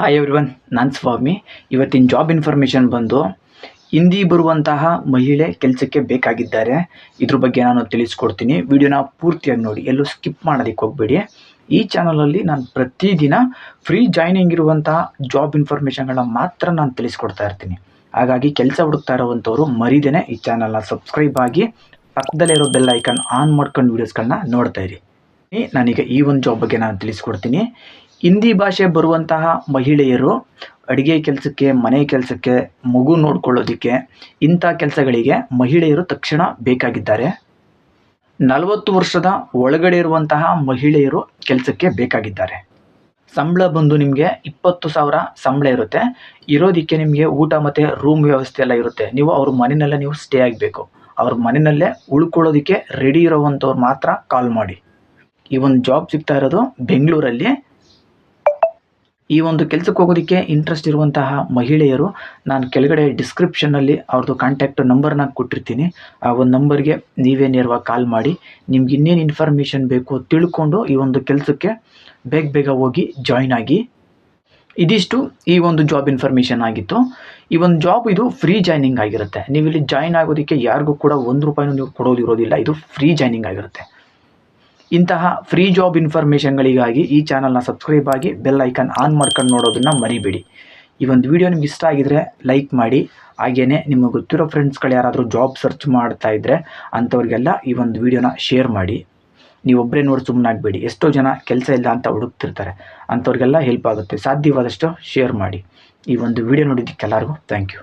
Hi everyone ನಾನು ಸ್ವಾಮಿ. ಇವತ್ತಿನ job information ಬಂದು ಹಿಂದಿ ಬರುವಂತಹ ಮಹಿಳೆ ಕೆಲಸಕ್ಕೆ ಬೇಕಾಗಿದ್ದಾರೆ. ಇದ್ರ ಬಗ್ಗೆ ನಾನು ತಿಳಿಸ್ಕೊಡ್ತೀನಿ. ವಿಡಿಯೋನ ಪೂರ್ತಿಯಾಗಿ ನೋಡಿ. ಎಲ್ಲೂ ಸ್ಕಿಪ್ ಮಾಡೋದಕ್ಕೆ ಹೋಗಬೇಡಿ. ಈ ಚಾನಲಲ್ಲಿ ನಾನು ಪ್ರತಿದಿನ ಫ್ರೀ ಜಾಯ್ನಿಂಗ್ ಇರುವಂತಹ ಜಾಬ್ ಇನ್ಫಾರ್ಮೇಷನ್ಗಳನ್ನ ಮಾತ್ರ ನಾನು ತಿಳಿಸ್ಕೊಡ್ತಾ ಇರ್ತೀನಿ. ಹಾಗಾಗಿ ಕೆಲಸ ಹುಡುಕ್ತಾ ಇರುವಂಥವ್ರು ಮರಿದೇನೆ ಈ ಚಾನಲ್ನ ಸಬ್ಸ್ಕ್ರೈಬ್ ಆಗಿ ಪಕ್ಕದಲ್ಲೇ ಇರೋ ಬೆಲ್ ಐಕನ್ ಆನ್ ಮಾಡ್ಕೊಂಡು ವೀಡಿಯೋಸ್ಗಳನ್ನ ನೋಡ್ತಾ ಇರಿ. ನಾನೀಗ ಈ ಒಂದು ಜಾಬ್ ಬಗ್ಗೆ ನಾನು ತಿಳಿಸ್ಕೊಡ್ತೀನಿ. ಹಿಂದಿ ಭಾಷೆ ಬರುವಂತಹ ಮಹಿಳೆಯರು ಅಡುಗೆ ಕೆಲಸಕ್ಕೆ, ಮನೆ ಕೆಲಸಕ್ಕೆ, ಮಗು ನೋಡ್ಕೊಳ್ಳೋದಕ್ಕೆ, ಇಂಥ ಕೆಲಸಗಳಿಗೆ ಮಹಿಳೆಯರು ತಕ್ಷಣ ಬೇಕಾಗಿದ್ದಾರೆ. ನಲವತ್ತು ವರ್ಷದ ಒಳಗಡೆ ಇರುವಂತಹ ಮಹಿಳೆಯರು ಕೆಲಸಕ್ಕೆ ಬೇಕಾಗಿದ್ದಾರೆ. ಸಂಬಳ ಬಂದು ನಿಮಗೆ ಇಪ್ಪತ್ತು ಸಾವಿರ ಸಂಬಳ ಇರುತ್ತೆ. ಇರೋದಕ್ಕೆ ನಿಮಗೆ ಊಟ ಮತ್ತು ರೂಮ್ ವ್ಯವಸ್ಥೆ ಎಲ್ಲ ಇರುತ್ತೆ. ನೀವು ಅವ್ರ ಮನೆಯಲ್ಲೇ ನೀವು ಸ್ಟೇ ಆಗಬೇಕು. ಅವ್ರ ಮನೆಯಲ್ಲೇ ಉಳ್ಕೊಳ್ಳೋದಕ್ಕೆ ರೆಡಿ ಇರೋವಂಥವ್ರು ಮಾತ್ರ ಕಾಲ್ ಮಾಡಿ. ಈ ಒಂದು ಜಾಬ್ ಸಿಗ್ತಾ ಇರೋದು ಬೆಂಗಳೂರಲ್ಲಿ. ಈ ಒಂದು ಕೆಲಸಕ್ಕೆ ಹೋಗೋದಕ್ಕೆ ಇಂಟ್ರೆಸ್ಟ್ ಇರುವಂತಹ ಮಹಿಳೆಯರು, ನಾನು ಕೆಳಗಡೆ ಡಿಸ್ಕ್ರಿಪ್ಷನ್ನಲ್ಲಿ ಅವ್ರದ್ದು ಕಾಂಟ್ಯಾಕ್ಟ್ ನಂಬರ್ನ ಕೊಟ್ಟಿರ್ತೀನಿ. ಆ ಒಂದು ನಂಬರ್ಗೆ ನೀವೇ ನೇರವಾಗಿ ಕಾಲ್ ಮಾಡಿ, ನಿಮ್ಗೆ ಇನ್ನೇನು ಇನ್ಫಾರ್ಮೇಷನ್ ಬೇಕು ತಿಳ್ಕೊಂಡು ಈ ಒಂದು ಕೆಲಸಕ್ಕೆ ಬೇಗ ಬೇಗ ಹೋಗಿ ಜಾಯ್ನ್ ಆಗಿ. ಇದಿಷ್ಟು ಈ ಒಂದು ಜಾಬ್ ಇನ್ಫಾರ್ಮೇಷನ್ ಆಗಿತ್ತು. ಈ ಒಂದು ಜಾಬ್ ಇದು ಫ್ರೀ ಜಾಯ್ನಿಂಗ್ ಆಗಿರುತ್ತೆ. ನೀವು ಇಲ್ಲಿ ಜಾಯ್ನ್ ಆಗೋದಕ್ಕೆ ಯಾರಿಗೂ ಕೂಡ ಒಂದು ರೂಪಾಯಿನೂ ನೀವು ಕೊಡೋದಿರೋದಿಲ್ಲ. ಇದು ಫ್ರೀ ಜಾಯ್ನಿಂಗ್ ಆಗಿರುತ್ತೆ. ಇಂತಹ ಫ್ರೀ ಜಾಬ್ ಇನ್ಫಾರ್ಮೇಷನ್ಗಳಿಗಾಗಿ ಈ ಚಾನಲ್ನ ಸಬ್ಸ್ಕ್ರೈಬ್ ಆಗಿ ಬೆಲ್ ಐಕನ್ ಆನ್ ಮಾಡ್ಕೊಂಡು ನೋಡೋದನ್ನು ಮರಿಬೇಡಿ. ಈ ಒಂದು ವಿಡಿಯೋ ನಿಮ್ಗೆ ಇಷ್ಟ ಆಗಿದ್ರೆ ಲೈಕ್ ಮಾಡಿ ಹಾಗೆಯೇ ನಿಮಗೆ ಗೊತ್ತಿರೋ ಫ್ರೆಂಡ್ಸ್ಗಳು ಯಾರಾದರೂ ಜಾಬ್ ಸರ್ಚ್ ಮಾಡ್ತಾ ಇದ್ದರೆ ಅಂಥವ್ರಿಗೆಲ್ಲ ಈ ಒಂದು ವಿಡಿಯೋನ ಶೇರ್ ಮಾಡಿ. ನೀವೊಬ್ಬರೇ ನೋಡಿ ಸುಮ್ಮನಾಗಬೇಡಿ ಎಷ್ಟೋ ಜನ ಕೆಲಸ ಇಲ್ಲ ಅಂತ ಹುಡುಕ್ತಿರ್ತಾರೆ. ಅಂಥವ್ರಿಗೆಲ್ಲ ಹೆಲ್ಪ್ ಆಗುತ್ತೆ. ಸಾಧ್ಯವಾದಷ್ಟು ಶೇರ್ ಮಾಡಿ. ಈ ಒಂದು ವಿಡಿಯೋ ನೋಡಿದ್ದಕ್ಕೆ ಎಲ್ಲರಿಗೂ ಥ್ಯಾಂಕ್ ಯು